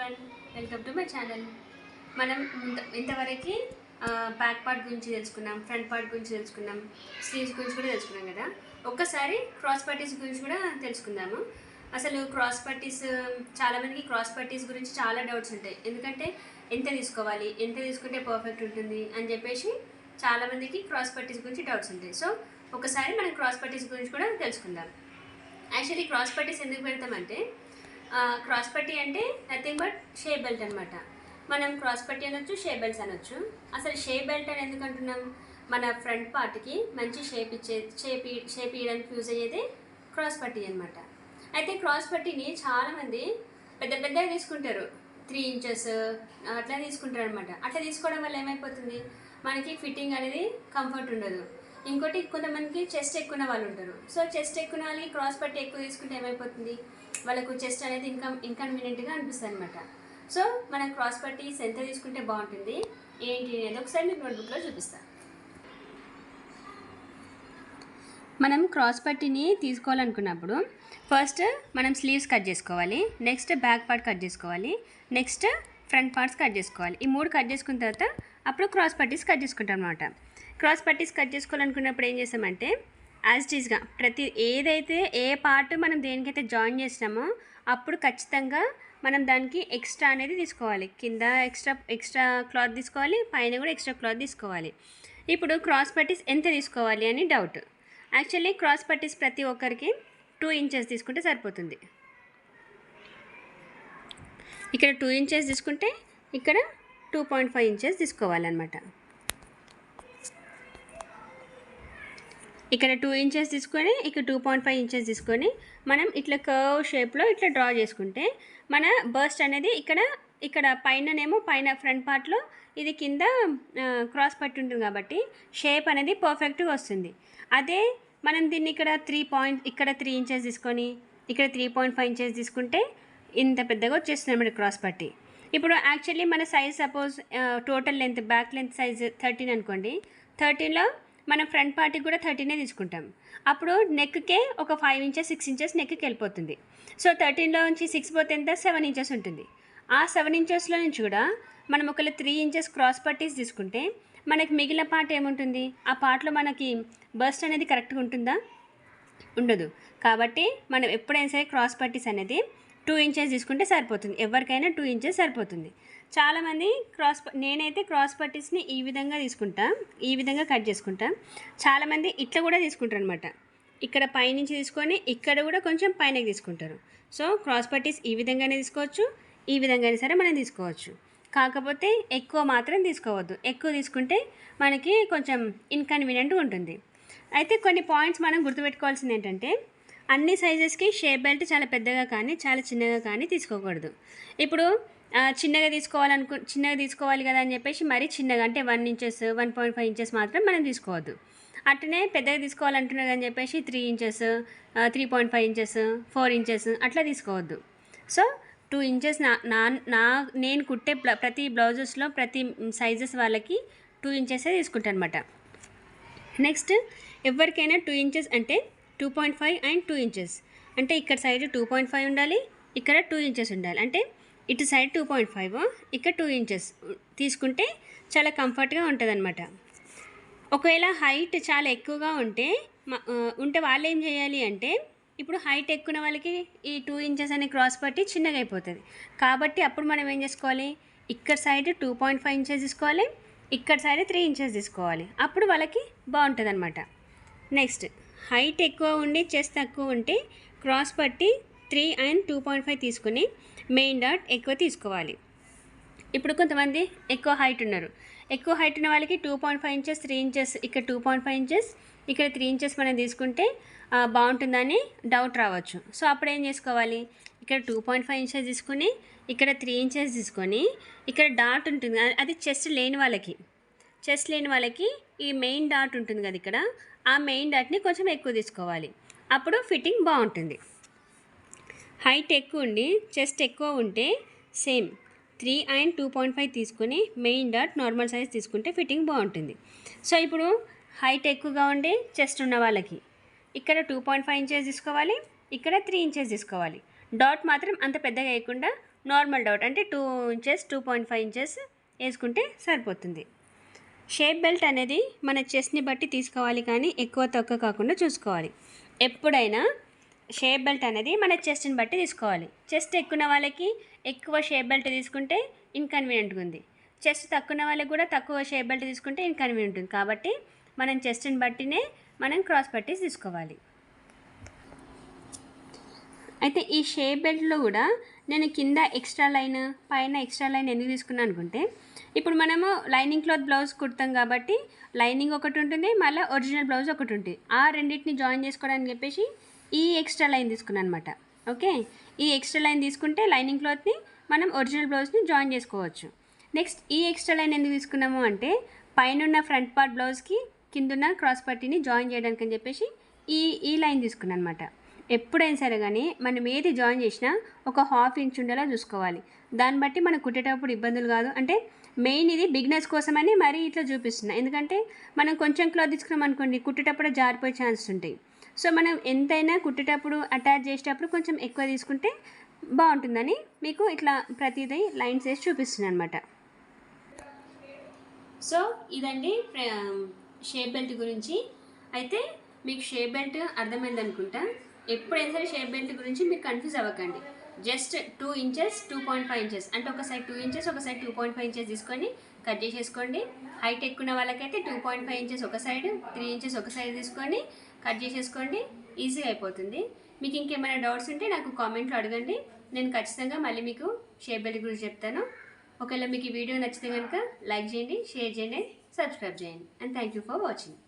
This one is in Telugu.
One welcome to my channel మనం ఇంతవరకు బ్యాక్ పార్ట్ గురించి తెలుసుకున్నాం ఫ్రంట్ పార్ట్ గురించి తెలుసుకున్నాం స్లీవ్స్ గురించి కూడా తెలుసుకున్నాం కదా. ఒక్కసారి క్రాస్ పార్టీస్ గురించి కూడా తెలుసుకుందాము. అసలు క్రాస్ పట్టీస్ చాలామందికి క్రాస్ పట్టీస్ గురించి చాలా డౌట్స్ ఉంటాయి. ఎందుకంటే ఎంత తీసుకోవాలి ఎంత తీసుకుంటే పర్ఫెక్ట్ ఉంటుంది అని చెప్పేసి చాలామందికి క్రాస్ పట్టీస్ గురించి డౌట్స్ ఉంటాయి. సో ఒకసారి మనం క్రాస్ పట్టీస్ గురించి కూడా తెలుసుకుందాం. యాక్చువల్లీ క్రాస్ పట్టీస్ ఎందుకు పెడతామంటే క్రాస్ పట్టీ అంటే నథింగ్ బట్ షే బెల్ట్ అనమాట మనం క్రాస్ పట్టి అనొచ్చు షే బెల్ట్స్ అనొచ్చు. అసలు షే బెల్ట్ అని ఎందుకు అంటున్నాం? మన ఫ్రంట్ పార్ట్కి మంచి షేప్ ఇచ్చే షేప్ షేప్ ఇవ్వడానికి యూజ్ అయ్యేది క్రాస్ పట్టి అనమాట అయితే క్రాస్ పట్టీని చాలామంది పెద్ద పెద్దగా తీసుకుంటారు. త్రీ ఇంచెస్ అట్లా తీసుకుంటారు అనమాట అట్లా తీసుకోవడం వల్ల ఏమైపోతుంది? మనకి ఫిట్టింగ్ అనేది కంఫర్ట్ ఉండదు. ఇంకోటి కొంతమందికి చెస్ట్ ఎక్కువ వాళ్ళు ఉంటారు. సో చెస్ట్ ఎక్కువ వాళ్ళకి క్రాస్ పట్టి ఎక్కువ తీసుకుంటే ఏమైపోతుంది? వాళ్ళకు చెస్ట్ అనేది ఇన్కమ్ ఇన్కన్వీనియంట్గా అనిపిస్తుంది అనమాట సో మన క్రాస్ పట్టీస్ ఎంత తీసుకుంటే బాగుంటుంది. ఏంటి అనేది ఒకసారి మీకు నోట్బుక్లో చూపిస్తాను మనం క్రాస్ పట్టీని తీసుకోవాలనుకున్నప్పుడు ఫస్ట్ మనం స్లీవ్స్ కట్ చేసుకోవాలి. నెక్స్ట్ బ్యాక్ పార్ట్ కట్ చేసుకోవాలి. నెక్స్ట్ ఫ్రంట్ పార్ట్స్ కట్ చేసుకోవాలి. ఈ మూడు కట్ చేసుకున్న తర్వాత అప్పుడు క్రాస్ పట్టీస్ కట్ చేసుకుంటాం అనమాట క్రాస్ పట్టీస్ కట్ చేసుకోవాలనుకున్నప్పుడు ఏం చేస్తామంటే యాజ్ టీజ్గా ప్రతి ఏదైతే ఏ పార్ట్ మనం దేనికైతే జాయిన్ చేసినామో అప్పుడు ఖచ్చితంగా మనం దానికి ఎక్స్ట్రా అనేది తీసుకోవాలి. కింద ఎక్స్ట్రా ఎక్స్ట్రా క్లాత్ తీసుకోవాలి పైన కూడా ఎక్స్ట్రా క్లాత్ తీసుకోవాలి. ఇప్పుడు క్రాస్ పట్టీస్ ఎంత తీసుకోవాలి అని డౌట్ యాక్చువల్లీ క్రాస్ పట్టీస్ ప్రతి ఒక్కరికి టూ ఇంచెస్ తీసుకుంటే సరిపోతుంది. ఇక్కడ టూ ఇంచెస్ తీసుకుంటే ఇక్కడ టూ పాయింట్ ఫైవ్ ఇంచెస్ తీసుకోవాలన్నమాట. ఇక్కడ టూ ఇంచెస్ తీసుకొని ఇక్కడ టూ పాయింట్ ఫైవ్ ఇంచెస్ తీసుకొని మనం ఇట్లా కర్వ్ షేప్లో ఇట్లా డ్రా చేసుకుంటే మన బస్ట్ అనేది ఇక్కడ ఇక్కడ పైననేమో పైన ఫ్రంట్ పార్ట్లో ఇది కింద క్రాస్ పట్టి ఉంటుంది కాబట్టి షేప్ అనేది పర్ఫెక్ట్గా వస్తుంది. అదే మనం దీన్ని ఇక్కడ త్రీ పాయింట్ ఇక్కడ త్రీ ఇంచెస్ తీసుకొని ఇక్కడ త్రీ పాయింట్ ఫైవ్ ఇంచెస్ తీసుకుంటే ఇంత పెద్దగా వచ్చేస్తుంది అనమాట క్రాస్ పట్టి. ఇప్పుడు యాక్చువల్లీ మన size suppose total length back length size thirteen అనుకోండి. థర్టీన్లో మనం ఫ్రంట్ పార్టీకి కూడా థర్టీనే తీసుకుంటాం. అప్పుడు నెక్కే ఒక ఫైవ్ ఇంచెస్ సిక్స్ ఇంచెస్ నెక్కి వెళ్ళిపోతుంది. సో థర్టీన్లో నుంచి సిక్స్ పోతే ఎంత? సెవెన్ ఇంచెస్ ఉంటుంది. ఆ సెవెన్ ఇంచెస్లో నుంచి కూడా మనం ఒకవేళ త్రీ ఇంచెస్ క్రాస్ పట్టీస్ తీసుకుంటే మనకి మిగిలిన పార్ట్ ఏముంటుంది? ఆ పార్ట్లో మనకి బస్ట్ అనేది కరెక్ట్గా ఉంటుందా? ఉండదు. కాబట్టి మనం ఎప్పుడైనా సరే క్రాస్ పట్టీస్ అనేది టూ ఇంచెస్ తీసుకుంటే సరిపోతుంది. ఎవరికైనా టూ ఇంచెస్ సరిపోతుంది. చాలామంది క్రాస్ నేనైతే క్రాస్ పట్టీస్ని ఈ విధంగా తీసుకుంటా. ఈ విధంగా కట్ చేసుకుంటా. చాలామంది ఇట్లా కూడా తీసుకుంటారు అనమాట ఇక్కడ పైనుంచి తీసుకొని ఇక్కడ కూడా కొంచెం పైనకి తీసుకుంటారు. సో క్రాస్ పట్టీస్ ఈ విధంగానే తీసుకోవచ్చు. ఈ విధంగానే సరే మనం తీసుకోవచ్చు. కాకపోతే ఎక్కువ మాత్రం తీసుకోవద్దు. ఎక్కువ తీసుకుంటే మనకి కొంచెం ఇన్కన్వీనియంట్గా ఉంటుంది. అయితే కొన్ని పాయింట్స్ మనం గుర్తుపెట్టుకోవాల్సింది ఏంటంటే అన్ని సైజెస్కి షేప్ బెల్ట్ చాలా పెద్దగా కానీ చాలా చిన్నగా కానీ తీసుకోకూడదు. ఇప్పుడు చిన్నగా తీసుకోవాలనుకు చిన్నగా తీసుకోవాలి కదా అని చెప్పేసి మరీ చిన్నగా అంటే one inches one point five inches మాత్రం మనం తీసుకోవద్దు. అట్లనే పెద్దగా తీసుకోవాలంటున్నారు అని చెప్పేసి three inches three point five inches four inches అట్లా తీసుకోవద్దు. సో టూ ఇంచెస్ నా నా నా నేను కుట్టే ప్రతి బ్లౌజెస్లో ప్రతి సైజెస్ వాళ్ళకి టూ ఇంచెసే తీసుకుంటాను అనమాట నెక్స్ట్ ఎవరికైనా టూ ఇంచెస్ అంటే two point five and two inches అంటే ఇక్కడ సైడ్ టూ పాయింట్ ఫైవ్ ఉండాలి ఇక్కడ టూ ఇంచెస్ ఉండాలి. అంటే ఇటు సైడ్ టూ పాయింట్ ఫైవ్ ఇక్కడ టూ ఇంచెస్ తీసుకుంటే చాలా కంఫర్ట్గా ఉంటుంది అనమాట ఒకవేళ హైట్ చాలా ఎక్కువగా ఉంటే ఉంటే వాళ్ళు ఏం చేయాలి అంటే ఇప్పుడు హైట్ ఎక్కువ వాళ్ళకి ఈ టూ ఇంచెస్ అనే క్రాస్ పట్టి చిన్నగా అయిపోతుంది. కాబట్టి అప్పుడు మనం ఏం చేసుకోవాలి? ఇక్కడ side two point five inches తీసుకోవాలి ఇక్కడ సైడ్ త్రీ ఇంచెస్ తీసుకోవాలి. అప్పుడు వాళ్ళకి బాగుంటుంది అనమాట నెక్స్ట్ హైట్ ఎక్కువ ఉండి చెస్ట్ తక్కువ ఉంటే క్రాస్ పట్టి three and two point five తీసుకుని మెయిన్ డాట్ ఎక్కువ తీసుకోవాలి. ఇప్పుడు కొంతమంది ఎక్కువ హైట్ ఉన్నారు. ఎక్కువ హైట్ ఉన్న వాళ్ళకి two point five inches three inches ఇక్కడ టూ పాయింట్ ఫైవ్ ఇంచెస్ ఇక్కడ త్రీ ఇంచెస్ మనం తీసుకుంటే బాగుంటుందని డౌట్ రావచ్చు. సో అప్పుడు ఏం చేసుకోవాలి? ఇక్కడ టూ పాయింట్ ఫైవ్ ఇంచెస్ తీసుకుని ఇక్కడ త్రీ ఇంచెస్ తీసుకొని ఇక్కడ డాట్ ఉంటుంది అది- అది చెస్ట్ లేని వాళ్ళకి. చెస్ట్ లేని వాళ్ళకి ఈ మెయిన్ డాట్ ఉంటుంది కదా ఇక్కడ ఆ మెయిన్ డాట్ని కొంచెం ఎక్కువ తీసుకోవాలి. అప్పుడు ఫిట్టింగ్ బాగుంటుంది. హైట్ ఎక్కువ ఉండి చెస్ట్ ఎక్కువ ఉంటే same. Three and two point five తీసుకొని మెయిన్ డాట్ నార్మల్ సైజ్ తీసుకుంటే ఫిట్టింగ్ బాగుంటుంది. సో ఇప్పుడు హైట్ ఎక్కువగా ఉండి చెస్ట్ ఉన్న వాళ్ళకి ఇక్కడ టూ పాయింట్ ఫైవ్ ఇంచెస్ తీసుకోవాలి ఇక్కడ త్రీ ఇంచెస్ తీసుకోవాలి. డాట్ మాత్రం అంత పెద్దగా వేయకుండా నార్మల్ డౌట్ అంటే two inches two point five inches వేసుకుంటే సరిపోతుంది. షేప్ బెల్ట్ అనేది మన చెస్ట్ని బట్టి తీసుకోవాలి కానీ ఎక్కువ తక్కువ కాకుండా చూసుకోవాలి. ఎప్పుడైనా షేప్ బెల్ట్ అనేది మన చెస్ట్ని బట్టి తీసుకోవాలి. చెస్ట్ ఎక్కువ వాళ్ళకి ఎక్కువ షేప్ బెల్ట్ తీసుకుంటే ఇన్కన్వీనియంట్గా ఉంది. చెస్ట్ తక్కువ ఉన్న వాళ్ళకి కూడా తక్కువ షేప్ బెల్ట్ తీసుకుంటే ఇన్కన్వీనియంట్ ఉంది. కాబట్టి మనం చెస్ట్ని బట్టినే మనం క్రాస్ పట్టీస్ తీసుకోవాలి. అయితే ఈ షేప్ బెల్ట్లో కూడా నేను కింద ఎక్స్ట్రా లైన్ పైన ఎక్స్ట్రా లైన్ ఎందుకు తీసుకున్నాను అనుకుంటే ఇప్పుడు మనము లైనింగ్ క్లాత్ బ్లౌజ్ కుడతాం కాబట్టి లైనింగ్ ఒకటి ఉంటుంది మళ్ళీ ఒరిజినల్ బ్లౌజ్ ఒకటి ఉంటుంది. ఆ రెండింటిని జాయిన్ చేసుకోవడానికి చెప్పేసి ఈ ఎక్స్ట్రా లైన్ తీసుకున్నాను అనమాట ఓకే? ఈ ఎక్స్ట్రా లైన్ తీసుకుంటే లైనింగ్ క్లాత్ని మనం ఒరిజినల్ బ్లౌజ్ని జాయిన్ చేసుకోవచ్చు. నెక్స్ట్ ఈ ఎక్స్ట్రా లైన్ ఎందుకు తీసుకున్నాము అంటే పైన ఉన్న ఫ్రంట్ పార్ట్ బ్లౌజ్కి కిందున్న క్రాస్ పట్టీని జాయిన్ చేయడానికి అని చెప్పేసి ఈ ఈ లైన్ తీసుకున్నాను అనమాట ఎప్పుడైనా సరే కానీ మనం ఏది జాయిన్ చేసినా ఒక హాఫ్ ఇంచ్ ఉండేలా చూసుకోవాలి. దాన్ని బట్టి మనం కుట్టేటప్పుడు ఇబ్బందులు కాదు. అంటే మెయిన్ ఇది బిగినర్స్ కోసమని మరీ ఇట్లా చూపిస్తున్నా. ఎందుకంటే మనం కొంచెం క్లాత్ తీసుకున్నాం అనుకోండి కుట్టేటప్పుడు జారిపోయే ఛాన్సెస్ ఉంటాయి. సో మనం ఎంతైనా కుట్టేటప్పుడు అటాచ్ చేసేటప్పుడు కొంచెం ఎక్కువ తీసుకుంటే బాగుంటుందని మీకు ఇట్లా ప్రతిదీ లైన్స్ వేసి చూపిస్తున్నాను అనమాట సో ఇదండి షేప్ బెల్ట్ గురించి. అయితే మీకు షేప్ బెల్ట్ అర్థమైంది అనుకుంటా ఎప్పుడైనా సరే షేప్ బెల్ట్ గురించి మీరు కన్ఫ్యూజ్ అవ్వకండి. Just two inches two point five inches. అంటే ఒక సైడ్ టూ ఇంచెస్ ఒక side two point five inches తీసుకొని కట్ చేసేసుకోండి. హైట్ ఎక్కువ వాళ్ళకైతే టూ పాయింట్ ఫైవ్ ఇంచెస్ ఒక సైడ్ త్రీ ఇంచెస్ ఒక సైడ్ తీసుకొని కట్ చేసేసుకోండి. ఈజీగా అయిపోతుంది. మీకు ఇంకేమైనా డౌట్స్ ఉంటే నాకు కామెంట్లో అడగండి. నేను ఖచ్చితంగా మళ్ళీ మీకు షేప్ బెల్ట్ గురించి చెప్తాను. ఒకవేళ మీకు ఈ వీడియో నచ్చితే కనుక లైక్ చేయండి షేర్ చేయండి సబ్స్క్రైబ్ చేయండి. And thank you for watching.